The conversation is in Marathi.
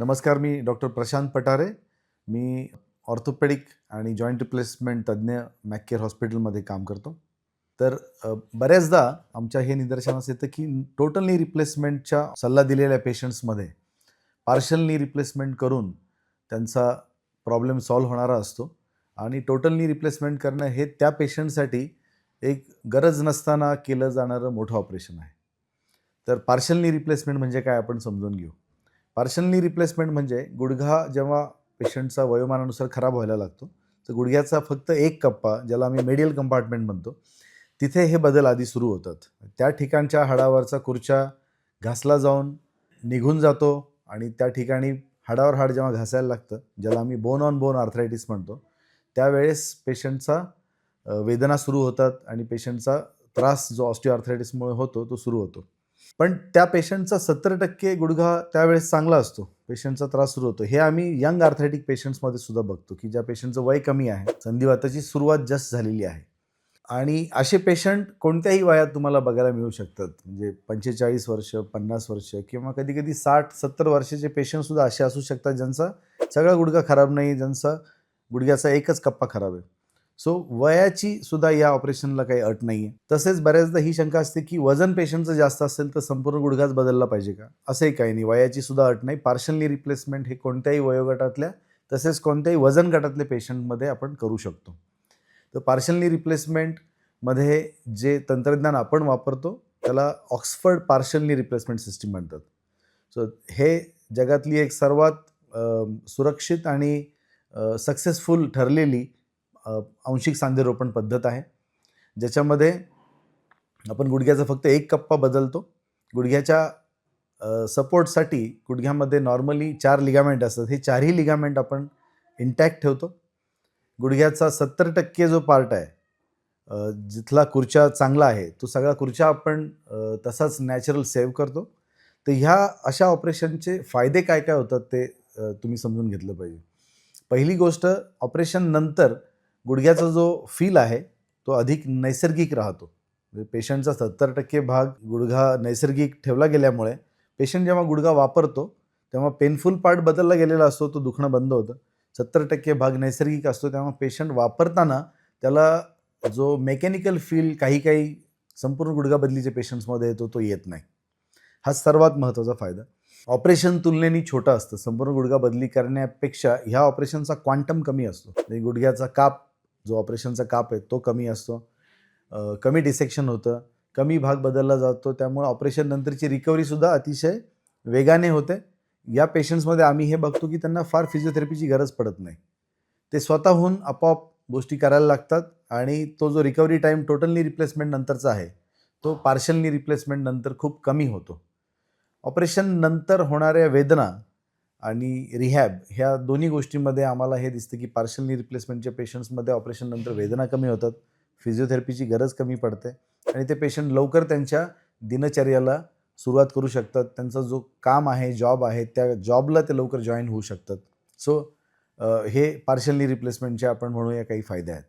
नमस्कार मी डॉक्टर प्रशांत पटारे. मी ऑर्थोपेडिक आणि जॉईंट रिप्लेसमेंट तज्ज्ञ मॅकेअर हॉस्पिटलमध्ये काम करतो. तर बऱ्याचदा आमच्या हे निदर्शनास येतं की टोटल नी रिप्लेसमेंटच्या सल्ला दिलेल्या पेशंट्समध्ये पार्शल नी रिप्लेसमेंट करून त्यांचा प्रॉब्लेम सॉल्व्ह होणारा असतो. आणि टोटल नी रिप्लेसमेंट करणं हे त्या पेशंटसाठी एक गरज नसताना केलं जाणारं मोठं ऑपरेशन आहे. तर पार्शल नी रिप्लेसमेंट म्हणजे काय आपण समजून घेऊ. पार्शलनी रिप्लेसमेंट म्हणजे गुडघा जेव्हा पेशंटचा वयोमानानुसार खराब व्हायला लागतो तर गुडघ्याचा फक्त एक कप्पा ज्याला आम्ही मेडियल कंपार्टमेंट म्हणतो तिथे हे बदल आधी सुरू होतात. त्या ठिकाणच्या हाडावरचा खुर्च्या घासला जाऊन निघून जातो आणि त्या ठिकाणी हाडावर हाड जेव्हा घासायला लागतं ज्याला आम्ही बोन ऑन बोन आर्थरायटिस म्हणतो त्यावेळेस पेशंटचा वेदना सुरू होतात आणि पेशंटचा त्रास जो ऑस्टिओआर्थरायटिसमुळे होतो तो सुरू होतो. पण त्या पेशंटचा सत्तर टक्के गुडघा त्यावेळेस चांगला असतो. पेशंटचा त्रास सुरू होतो. हे आम्ही यंग आर्थरायटिक पेशंट्समध्ये सुद्धा बघतो की ज्या पेशंटचं वय कमी आहे संधिवाताची सुरुवात जस्ट झालेली आहे. आणि असे पेशंट कोणत्याही वयात तुम्हाला बघायला मिळू शकतात. म्हणजे पंचेचाळीस वर्ष पन्नास वर्ष किंवा कधी कधी साठ सत्तर वर्षाचे पेशंटसुद्धा असे असू शकतात ज्यांचा सगळा गुडघा खराब नाही ज्यांचा गुडघ्याचा एकच कप्पा खराब आहे. सो वयाची सुद्धा या ऑपरेशनला काही अट नाही आहे तसेच बऱ्याचदा ही शंका असते की वजन पेशंटचं जास्त असेल तर संपूर्ण गुडघाच बदलला पाहिजे का? असंही काही नाही. वयाची सुद्धा अट नाही. पार्शली रिप्लेसमेंट हे कोणत्याही वयोगटातल्या तसेच कोणत्याही वजन गटातल्या पेशंटमध्ये आपण करू शकतो. तर पार्शली रिप्लेसमेंटमध्ये जे तंत्रज्ञान आपण वापरतो त्याला ऑक्सफर्ड पार्शली रिप्लेसमेंट सिस्टीम म्हणतात. सो हे जगातली एक सर्वात सुरक्षित आणि सक्सेसफुल ठरलेली आंशिक सांधेरोपण पद्धत आहे. ज्याच्यामध्ये आपण गुडघ्याचा फक्त एक कप्पा बदलतो. गुडघ्याच्या सपोर्टसाठी गुडघ्यामध्ये नॉर्मली चार लिगामेंट असतात. हे चारही लिगामेंट आपण इंटॅक्ट ठेवतो. गुडघ्याचा सत्तर टक्के जो पार्ट आहे जिथला खुर्च्या चांगला आहे तो सगळा खुर्च्या आपण तसाच नॅचरल सेव्ह करतो. तर ह्या अशा ऑपरेशनचे फायदे काय काय होतात ते तुम्ही समजून घेतलं पाहिजे. पहिली गोष्ट ऑपरेशन नंतर गुडघ्याचा जो फील आहे तो अधिक नैसर्गिक राहतो. म्हणजे पेशंटचा सत्तर टक्के भाग गुडघा नैसर्गिक ठेवला गेल्यामुळे पेशंट जेव्हा गुडघा वापरतो तेव्हा पेनफुल पार्ट बदलला गेलेला असतो तो दुखणं बंद होतं. सत्तर टक्के भाग नैसर्गिक असतो तेव्हा पेशंट वापरताना त्याला जो मेकॅनिकल फील काही काही संपूर्ण गुडघा बदलीच्या पेशंट्समध्ये येतो तो येत नाही. हा सर्वात महत्त्वाचा फायदा. ऑपरेशन तुलनेने छोटं असतं. संपूर्ण गुडघा बदली करण्यापेक्षा ह्या ऑपरेशनचा क्वांटम कमी असतो. म्हणजे गुडघ्याचा काप जो ऑपरेशनचा काप आहे तो कमी असतो. कमी डिसेक्शन होतं. कमी भाग बदलला जातो. त्यामुळे ऑपरेशन नंतरची रिकव्हरीसुद्धा अतिशय वेगाने होते. या पेशंट्समध्ये आम्ही हे बघतो की त्यांना फार फिजिओथेरपीची गरज पडत नाही. ते स्वतःहून आपोआप गोष्टी करायला लागतात आणि तो जो रिकव्हरी टाईम टोटलनी रिप्लेसमेंट नंतरचा आहे तो पार्शलनी रिप्लेसमेंट नंतर खूप कमी होतो. ऑपरेशन नंतर होणाऱ्या वेदना आणि रिहॅब ह्या दोन्ही गोष्टींमध्ये आम्हाला हे दिसतं की पार्शलनी रिप्लेसमेंटच्या पेशंट्समध्ये ऑपरेशननंतर वेदना कमी होतात फिजिओथेरपीची गरज कमी पडते आणि ते पेशंट लवकर त्यांच्या दिनचर्याला सुरुवात करू शकतात. त्यांचा जो काम आहे जॉब आहे त्या जॉबला ते लवकर जॉईन होऊ शकतात. सो हे पार्शलनी रिप्लेसमेंटचे आपण म्हणूया काही फायदे आहेत.